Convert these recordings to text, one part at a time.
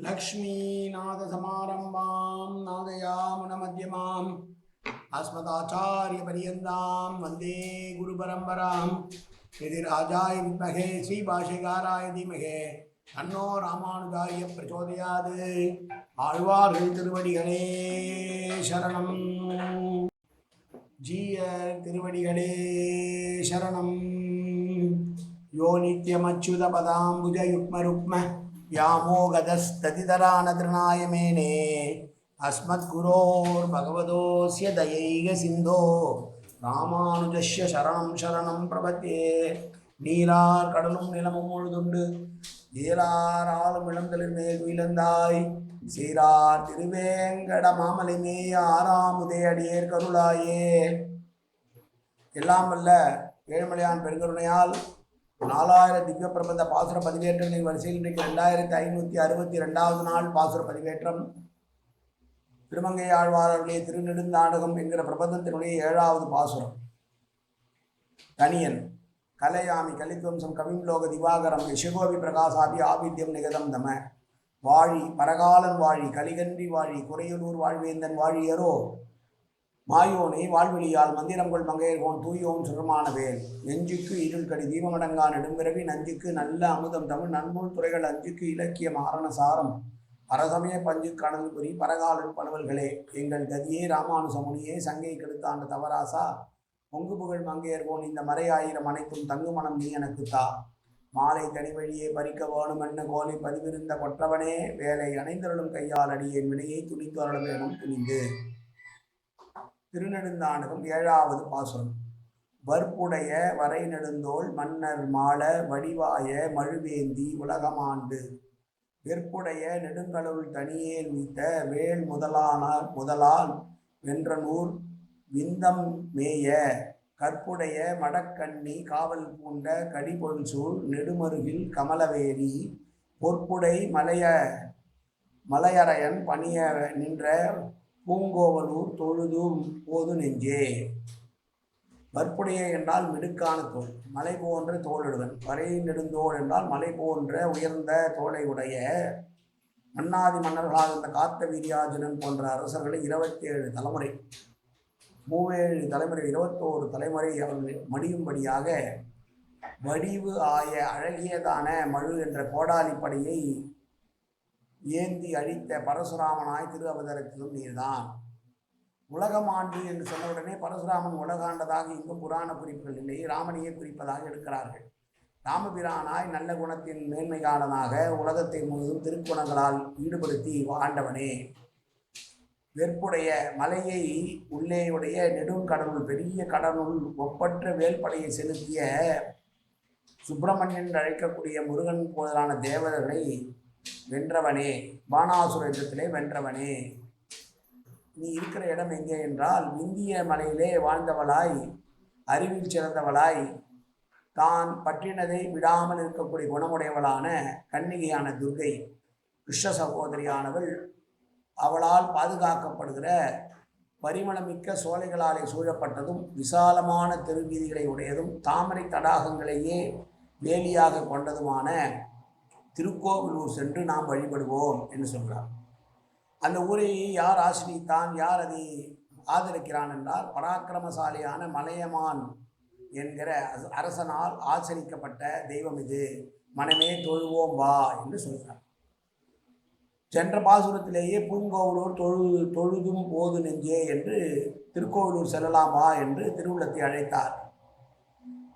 लक्ष्मीनाथसमारम्भां नादयामुनमध्यमाम् अस्मदाचार्यपर्यन्तां वन्दे गुरुपरम्पराम् यदि राजाय विद्महे श्रीभाषिकाराय धीमहे தன்னோ ராமானுஜாரிய பிரச்சோதயாது ஆழ்வார்கள் திருவடிகளே சரணம் ஜீய திருவடிகளே சரணம் யோ நித்யமச்சுத பதாம்புஜ யுக்ம ருக்ம व्यामोगतस्ततितरानतृणायमेने अस्मद्गुरोर् भगवतोऽस्य दयैः सिन्धो ராமானுஜஸ்ய சரணம் சரணம் பிரபத்தே நீரார் கடலும் நிலமும் முழுதுண்டு ஏலாராலும் இளந்தலின் மேல் இழந்தாய் சீரார் திருவேங்கட மாமலிமே ஆறாமுதே அடியேர் கருளாயே எல்லாம் வல்ல ஏழ்மலையான் பெருங்கருணையால் நாலாயிரம் திவ்ய பிரபந்த பாசுர பதிவேற்றங்களின் வரிசையில் இன்றைக்கு ரெண்டாயிரத்தி ஐநூற்றி அறுபத்தி ரெண்டாவது நாள் பாசுர பதிவேற்றம். திருமங்கை ஆழ்வாரர்களுடைய திருநெடுந்தாடகம் என்கிற பிரபந்தத்தினுடைய ஏழாவது பாசுரம். தனியன் கலையாமி கலித்வம்சம் கவிம்லோக திவாகரம் யசகோபி பிரகாசாபி ஆபித்யம் நிகதம் தம. வாழி பரகாலன் வாழி கலிகன்றி வாழி குறையலூர் வாழ்வேந்தன் வாழியரோ மாயோனை வாழ்வெளியால் மந்திரங்கள் மங்கையர்கோன் தூயோன் சுகமானவேல் நெஞ்சுக்கு இருள் கடி தீபமடங்கா நெடும்பிறவி நஞ்சுக்கு நல்ல அமுதம் தமிழ் நன்மூல் துறைகள் அஞ்சுக்கு இலக்கிய மாரண சாரம். பரசமய பஞ்சு கடல் புரி பரகாலன் பலவல்களே எங்கள் கதியே ராமானுசமுனியே சங்கை கெடுத்தாண்ட தவராசா. பொங்கு புகழ் மங்கையர்கோன் இந்த மறையாயிரம் அனைத்தும் தங்கு மனம் நீ எனக்கு தா. மாலை தனிவழியே பறிக்க வேணுமென்ன கோலை பதிவிருந்த கொற்றவனே வேலை அணைந்தருளும் கையால் அடியேன் வினையை துணித்து அருள வேணும் துணிந்து. திருநெடுந்தானகம் ஏழாவது பாசுரம். வற்புடைய வரை நெடுந்தோள் மன்னர் மால வடிவாய மழுவேந்தி உலகமாண்டு. வெற்புடைய நெடுங்கடவுள் தனியே நீத்த வேல் முதலானார் முதலால் வென்றனூர் விந்தம் மேய. கற்புடைய மடக்கண்ணி காவல் பூண்ட கடிபொல் சூழ் நெடுமருகில் கமலவேரி. பொற்புடை மலைய மலையரையன் பணிய நின்ற பூங்கோவலூர் தொழுதும் போது நெஞ்சே. வற்புடைய என்றால் மிடுக்கான தோல் மலை போன்ற தோளுடன். வரை நெடுந்தோல் என்றால் மலை போன்ற உயர்ந்த தோலை உடைய மன்னாதி மன்னர்களாக இருந்த காத்த வீரியாஜனன் போன்ற அரசர்களை இருபத்தி ஏழு தலைமுறை மூவேழு தலைமுறை இருபத்தோரு தலைமுறை அவர்கள் மடியும்படியாக வடிவு ஆய அழகியதான மழு என்ற கோடாலிப்படையை ஏந்தி அழித்த பரசுராமனாய் திரு அவதரத்திலும் நீர்தான் உலகமாண்டு என்று சொன்னவுடனே பரசுராமன் உலகாண்டதாக இங்கும் புராண குறிப்புகள் இல்லையே ராமனையே குறிப்பதாக எடுக்கிறார்கள். ராமபிரானாய் நல்ல குணத்தின் மேன்மைகாலனாக உலகத்தை முழுவதும் திருக்குணங்களால் ஈடுபடுத்தி ஆண்டவனே. வெற்புடைய மலையை உள்ளேயுடைய நெடுங்கடலுள் பெரிய கடலுள் ஒப்பற்ற வேல்படையை செலுத்திய சுப்பிரமணியன் என்று அழைக்கக்கூடிய முருகன் போதலான தேவர்களை வென்றவனே பானாசுர யுத்தத்திலே வென்றவனே. நீ இருக்கிற இடம் எங்கே என்றால் இந்திய மலையிலே வாழ்ந்தவளாய் அறிவில் சிறந்தவளாய் தான் பற்றினதை விடாமல் இருக்கக்கூடிய குணமுடையவளான கன்னிகையான துர்கை கிருஷ்ண சகோதரியானவள். அவளால் பாதுகாக்கப்படுகிற பரிமளமிக்க சோலைகளாலே சூழப்பட்டதும் விசாலமான தெருவீதிகளை உடையதும் தாமரை தடாகங்களையே வேலியாக கொண்டதுமான திருக்கோவிலூர் சென்று நாம் வழிபடுவோம் என்று சொல்கிறார் அந்த ஊரை யார் ஆசிரியத்தான் யார் அதை ஆதரிக்கிறான் என்றால் பராக்கிரமசாலியான மலையமான் என்கிற அரசனால் ஆச்சரிக்கப்பட்ட தெய்வம் இது. மனமே தொழுவோம் வா என்று சொல்கிறார் சென்ற பாசுரத்திலேயே பூங்கோவலூர் தொழு தொழுதும் போது நெஞ்சே என்று திருக்கோவிலூர் செல்லலாம் வா என்று திருவுள்ளத்தை அழைத்தார்.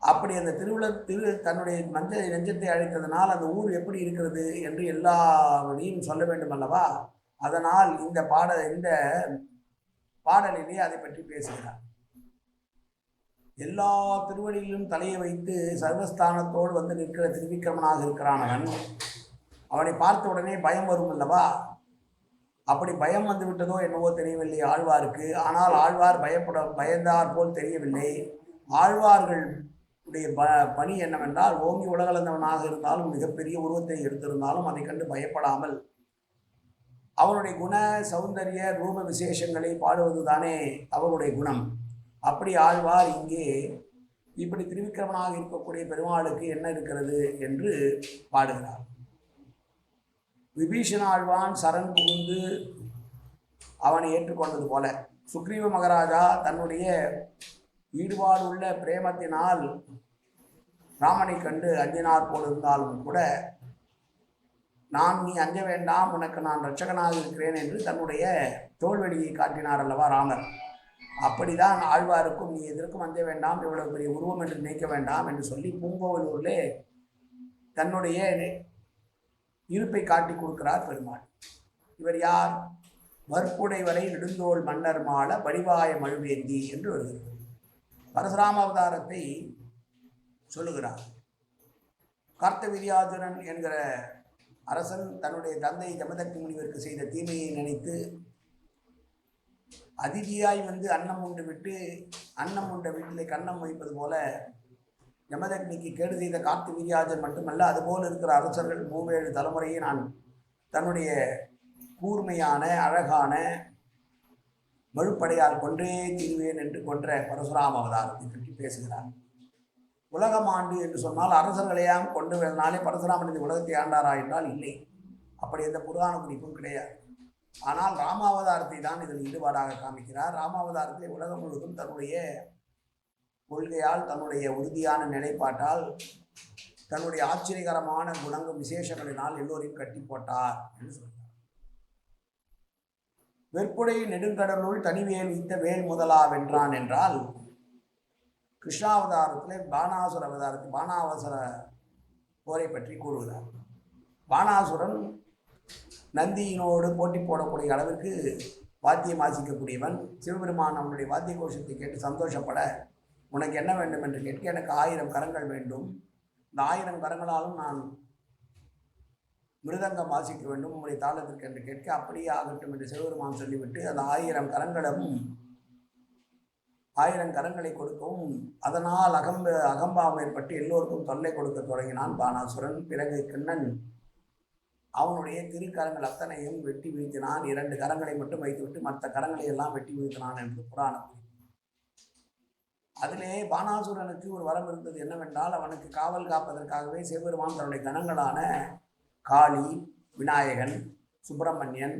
அப்படி அந்த திருவிழா திரு தன்னுடைய மஞ்ச நெஞ்சத்தை அழைத்ததனால் அந்த ஊர் எப்படி இருக்கிறது என்று எல்லாவரையும் சொல்ல வேண்டும் அல்லவா? அதனால் இந்த பாட இந்த பாடலிலே அதை பற்றி பேசுகிறார். எல்லா திருவடியிலும் தலையை வைத்து சர்வஸ்தானத்தோடு வந்து நிற்கிற திருவிக்கிரமனாக இருக்கிறான் அவன். அவனை பார்த்த உடனே பயம் வரும் அல்லவா? அப்படி பயம் வந்து விட்டதோ என்னவோ தெரியவில்லை ஆழ்வாருக்கு. ஆனால் ஆழ்வார் பயப்பட பயந்தார் போல் தெரியவில்லை. ஆழ்வார்கள் உடைய ப பணி என்னவென்றால் ஓங்கி உலகளந்தவனாக இருந்தாலும் மிகப்பெரிய உருவத்தை எடுத்திருந்தாலும் அதை கண்டு பயப்படாமல் அவருடைய குண சௌந்தரிய ரூப விசேஷங்களை பாடுவது தானே அவருடைய குணம். அப்படி ஆழ்வார் இங்கே இப்படி திருவிக்கிரமனாக இருக்கக்கூடிய பெருமாளுக்கு என்ன இருக்கிறது என்று பாடுகிறார். விபீஷணாழ்வான் சரண் புகுந்து அவனை ஏற்றுக்கொண்டது போல. சுக்ரீவ மகாராஜா தன்னுடைய ஈடுபாடுள்ள பிரேமத்தினால் ராமனை கண்டு அஞ்சினார் போல் இருந்தாலும் கூட நான் நீ அஞ்ச வேண்டாம் உனக்கு நான் ரட்சகனாக இருக்கிறேன் என்று தன்னுடைய தோல்வெளியை காட்டினார் அல்லவா ராமர். அப்படிதான் ஆழ்வாருக்கும் நீ எதற்கும் அஞ்ச வேண்டாம் இவ்வளவு பெரிய உருவம் என்று நினைக்க வேண்டாம் என்று சொல்லி பூங்கோவலூரிலே தன்னுடைய இருப்பை காட்டி கொடுக்கிறார் பெருமாள். இவர் யார்? வற்புடை வரை மன்னர் மாள வடிவாய மழுவேந்தி என்று வருகிறது பரசுராம அவதாரத்தை சொல்லுகிறார். கார்த்தவீரியாஜுனன் என்கிற அரசன் தன்னுடைய தந்தை ஜமதக்னி முனிவருக்கு செய்த தீமையை நினைத்து அதிதியாய் வந்து அன்னம் உண்டு விட்டு அன்னம் உண்ட வீட்டிலே கண்ணம் வைப்பது போல யமதக்னிக்கு கேடு செய்த கார்த்தி வீரியாஜன் மட்டுமல்ல அதுபோல் இருக்கிற அரசர்கள் மூவேழு தலைமுறையை நான் தன்னுடைய கூர்மையான அழகான மழுப்படையால் கொன்றே தீர்வேன் என்று கொன்ற பரசுராம அவதாரத்தை பற்றி பேசுகிறார். உலகம் ஆண்டு என்று சொன்னால் அரசர்களையாம் கொண்டு வேணாலே பரசுராமன் இந்த உலகத்தை ஆண்டாரா என்றால் இல்லை. அப்படி எந்த புராண குறிப்பும் கிடையாது. ஆனால் ராமாவதாரத்தை தான் இதில் ஈடுபாடாக காமிக்கிறார். ராமாவதாரத்தை உலகம் முழுவதும் தன்னுடைய கொள்கையால் தன்னுடைய உறுதியான நிலைப்பாட்டால் தன்னுடைய ஆச்சரியகரமான குணங்கள் விசேஷங்களினால் எல்லோரையும் கட்டி போட்டார் என்று சொல்கிறார். வெற்புடைய நெடுங்கடலுள் தனிவேல் வைத்த வேல் முதலா வென்றான் என்றால் கிருஷ்ணாவதாரத்தில் பானாசுர அவதாரத்தில் பானாவசர போரை பற்றி கூறுகிறார். பானாசுரன் நந்தியினோடு போட்டி போடக்கூடிய அளவிற்கு வாத்தியம் வாசிக்கக்கூடியவன் சிவபெருமான் அவனுடைய வாத்திய கோஷத்தை கேட்டு சந்தோஷப்பட உனக்கு என்ன வேண்டும்? என்று கேட்க எனக்கு ஆயிரம் கரங்கள் வேண்டும். இந்த ஆயிரம் கரங்களாலும் நான் மிருதங்கம் வாசிக்க வேண்டும் உங்களுடைய தாளத்திற்கு என்று கேட்க அப்படியே ஆகட்டும் என்று சிவபெருமான் சொல்லிவிட்டு அந்த ஆயிரம் கரங்களும் ஆயிரம் கரங்களை கொடுக்கவும் அதனால் அகம்ப அகம்பாவம் ஏற்பட்டு எல்லோருக்கும் தொல்லை கொடுக்க தொடங்கினான் பானாசுரன். பிறகு கிண்ணன் அவனுடைய திருக்கரங்கள் அத்தனையும் வெட்டி வீழ்த்தினான். இரண்டு கரங்களை மட்டும் வைத்துவிட்டு மற்ற கரங்களை எல்லாம் வெட்டி வீழ்த்தினான் என்று புராணம் அதிலே பானாசுரனுக்கு ஒரு வரம் இருந்தது என்னவென்றால் அவனுக்கு காவல் காப்பதற்காகவே சிவபெருமான் தன்னுடைய கணங்களான காளி விநாயகன் சுப்பிரமணியன்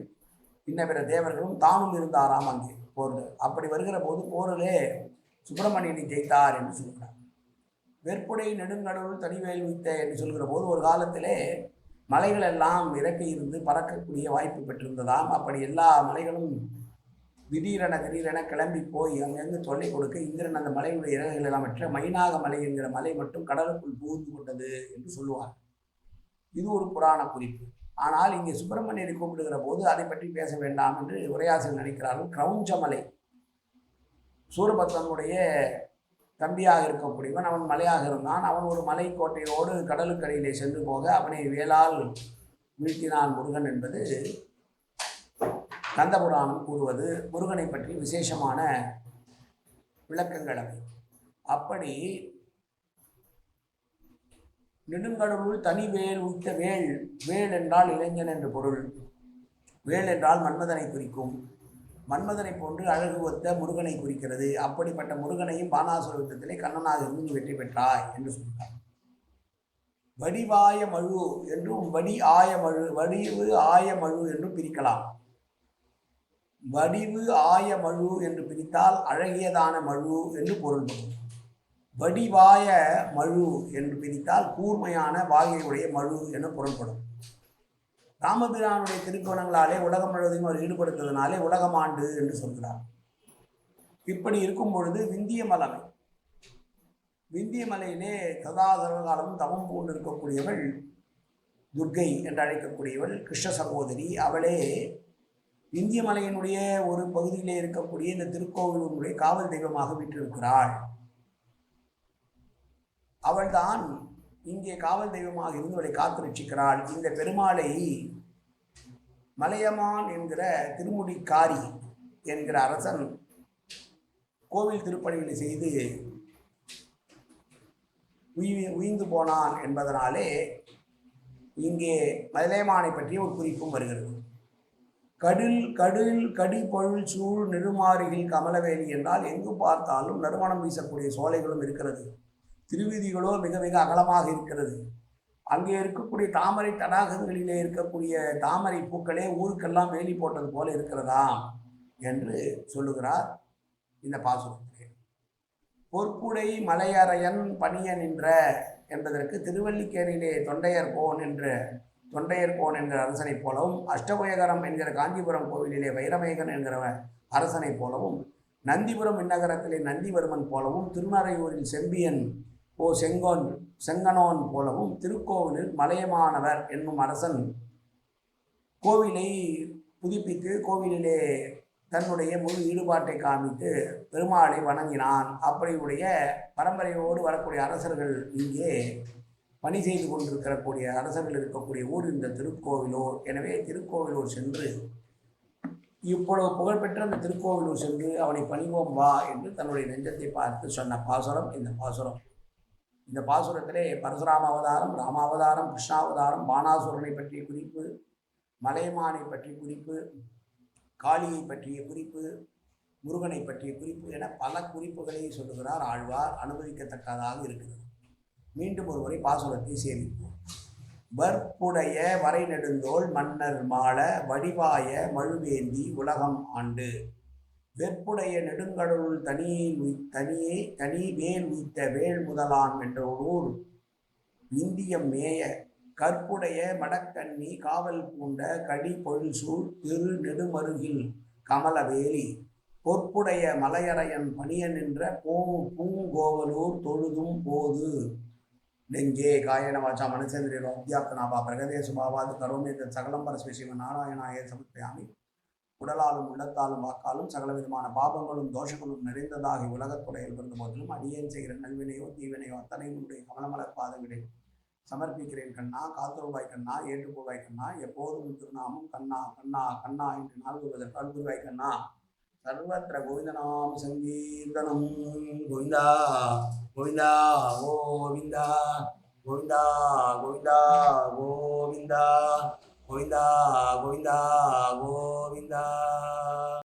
இன்ன பிற தேவர்களும் தானும் இருந்தாராம் அங்கே. போரில். அப்படி வருகிற போது போரிலே சுப்பிரமணியனை ஜெயித்தார் என்று சொல்கிறார். வெற்புடை நெடுங்கடவுள் தனிவேல் வைத்த என்று சொல்கிற போது ஒரு காலத்திலே மலைகள் எல்லாம் இறக்கி இருந்து பறக்கக்கூடிய வாய்ப்பு பெற்றிருந்ததாம். அப்படி எல்லா மலைகளும் திடீரென திடீரென கிளம்பி போய் அங்கிருந்து தொல்லை கொடுக்க இந்திரன் அந்த மலையுடைய இறகுகள் எல்லாம் மற்ற மைனாக மலை என்கிற மலை மட்டும் கடலுக்குள் புகுந்து கொண்டது என்று சொல்லுவார் இது ஒரு புராண குறிப்பு. ஆனால் இங்கே சுப்பிரமணியரை கூப்பிடுகிற போது அதை பற்றி பேச வேண்டாம் என்று உரையாசிரியர் நினைக்கிறார்கள். கிரௌஞ்சமலை. சூரபத்தனுடைய சூரபத்மனுடைய தம்பியாக இருக்கக்கூடியவன் அவன் மலையாக இருந்தான். அவன் ஒரு மலை கோட்டையோடு சென்று போக அவனை வேளால் வீழ்த்தினான் முருகன் என்பது கந்தபுராணம் கூறுவது. முருகனை பற்றி விசேஷமான விளக்கங்கள் அவை. அப்படி நெடுங்கடலுள் தனி வேல் உட்ட வேல் வேல் என்றால் இளைஞன் என்று பொருள். வேல் என்றால் மன்மதனை குறிக்கும். மன்மதனை போன்று அழகு ஒத்த முருகனை குறிக்கிறது. அப்படிப்பட்ட முருகனையும் பானாசுர யுத்தத்திலே கண்ணனாக இருந்து நீ வெற்றி பெற்றாய் என்று சொல்கிறார். வடிவாய மழு என்றும் வடி ஆய மழு வடிவு ஆய மழு என்றும் பிரிக்கலாம். வடிவு ஆய மழு என்று பிரித்தால் அழகியதான மழு என்று பொருள்படும். வடிவாய மழு என்று பிரித்தால் கூர்மையான வாகையுடைய மழு என பொருள்படும் ராமபிரானுடைய திருக்கோணங்களாலே உலகம் முழுவதையும் அவர் ஈடுபடுத்ததுனாலே உலகமாண்டு என்று சொல்கிறார். இப்படி இருக்கும் பொழுது விந்திய மலமை. விந்திய மலையிலே சதா தவம் பூண்டு இருக்கக்கூடியவள் துர்க்கை என்று அழைக்கக்கூடியவள் கிருஷ்ண சகோதரி. அவளே இந்திய மலையினுடைய ஒரு பகுதியிலே இருக்கக்கூடிய இந்த திருக்கோவிலுடைய காவல் தெய்வமாக விட்டிருக்கிறாள் அவள்தான் இங்கே காவல் தெய்வமாக இருந்து காத்து ரட்சிக்கிறாள். இந்த பெருமாளை மலையமான் என்கிற திருமுடிக்காரி என்கிற அரசன் கோவில் திருப்பணிகளை செய்து உய் உயிர்ந்து போனான் என்பதனாலே இங்கே மலையமானை பற்றிய ஒரு குறிப்பும் வருகிறது. கடில் கடில் கடி பொருள் சூழ் நெடுமாறிகள் கமலவேலி என்றால் எங்கு பார்த்தாலும் நறுமணம் வீசக்கூடிய சோலைகளும் இருக்கிறது. திருவீதிகளோ மிக மிக அகலமாக இருக்கிறது. அங்கே இருக்கக்கூடிய தாமரை தடாகங்களிலே இருக்கக்கூடிய தாமரை பூக்களே ஊருக்கெல்லாம் வேலி போட்டது போல இருக்கிறதா என்று சொல்லுகிறார் இந்த பாசுரத்திலே. பொற்புடை மலையரையன் பணிய நின்ற என்பதற்கு திருவல்லிக்கேணியிலே தொண்டையர் கோன் என்ற தொண்டையர் கோன் என்கிற அரசனைப் போலவும் அஷ்டபயகரம் என்கிற காஞ்சிபுரம் கோவிலிலே வைரமேகன் என்கிற அரசனைப் போலவும் நந்திபுரம் விண்ணகரத்திலே நந்திவர்மன் போலவும் திருநறையூரில் செம்பியன் ஓ செங்கோன் செங்கனோன் போலவும் திருக்கோவிலில் மலையமானவர் என்னும் அரசன் கோவிலை புதுப்பித்து கோவிலிலே தன்னுடைய முழு ஈடுபாட்டை காமித்து பெருமாளை வணங்கினான். அப்படியுடைய பரம்பரையோடு வரக்கூடிய அரசர்கள் இங்கே பணி செய்து கொண்டிருக்கிறக்கூடிய அரசர்கள் இருக்கக்கூடிய ஊர் இந்த திருக்கோவிலூர். எனவே திருக்கோவிலூர் சென்று இப்பொழுது புகழ்பெற்ற அந்த திருக்கோவிலூர் சென்று அவனை பணிவோம் வா என்று தன்னுடைய நெஞ்சத்தை பார்த்து சொன்ன பாசுரம் இந்த பாசுரம். இந்த பாசுரத்திலே பரசுராம அவதாரம் ராமாவதாரம் கிருஷ்ணாவதாரம் பானாசுரனை பற்றிய குறிப்பு மலையமானை பற்றிய குறிப்பு காளியை பற்றிய குறிப்பு முருகனை பற்றிய குறிப்பு என பல குறிப்புகளை சொல்லுகிறார் ஆழ்வார் அனுபவிக்கத்தக்கதாக இருக்கிறது. மீண்டும் ஒருமுறை பாசுரத்தை சேமிப்போம். வற்புடைய வரை நெடுந்தோள் மன்னர் மாள வடிவாய மழுவேந்தி உலகம் ஆண்டு. வெற்புடைய நெடுங்கடலுள் தனியை தனியை தனியே தனி வேல் உய்த்த வேல் முதலான் என்ற ஊர் இந்தியம் மேய கற்புடைய மடக்கண்ணி காவல் பூண்ட கடி பொழில் திரு நெடுமருகில் கமலவேலி. பொற்புடைய மலையரையன் பணிய நின்ற பூ பூங்கோவலூர் தொழுதும் போது. நெஞ்சே காயன வாச்சா மனசேந்திரியோ அத்தியாப்தனாபா பிரகதேசு பாவாது கரோமேத சகலம்பர ஸ்வசிவ நாராயணாய சமர்ப்பயாமி. உடலாலும் உள்ளத்தாலும் வாக்காலும் சகல விதமான பாபங்களும் தோஷங்களும் நிறைந்ததாகி உலகத்துறையில் இருந்த போதிலும் அடியேன் செய்கிற நல்வினையோ தீவினையோ அத்தனையும் உடைய கமலமலர் பாதங்களில் சமர்ப்பிக்கிறேன் கண்ணா. காத்துருவாய் கண்ணா ஏற்றுக்கொள்வாய் கண்ணா. எப்போதும் திருநாமம் கண்ணா கண்ணா கண்ணா என்று நாள் கொள்வதற்கு அன்புருவாய் கண்ணா. சர்வத்திர கோவிந்தநாம சங்கீர்த்தனம். கோவிந்தா கோவிந்தா கோவிந்தா கோவிந்தா கோவிந்தா கோவிந்தா. 고인다 고인다 고인다.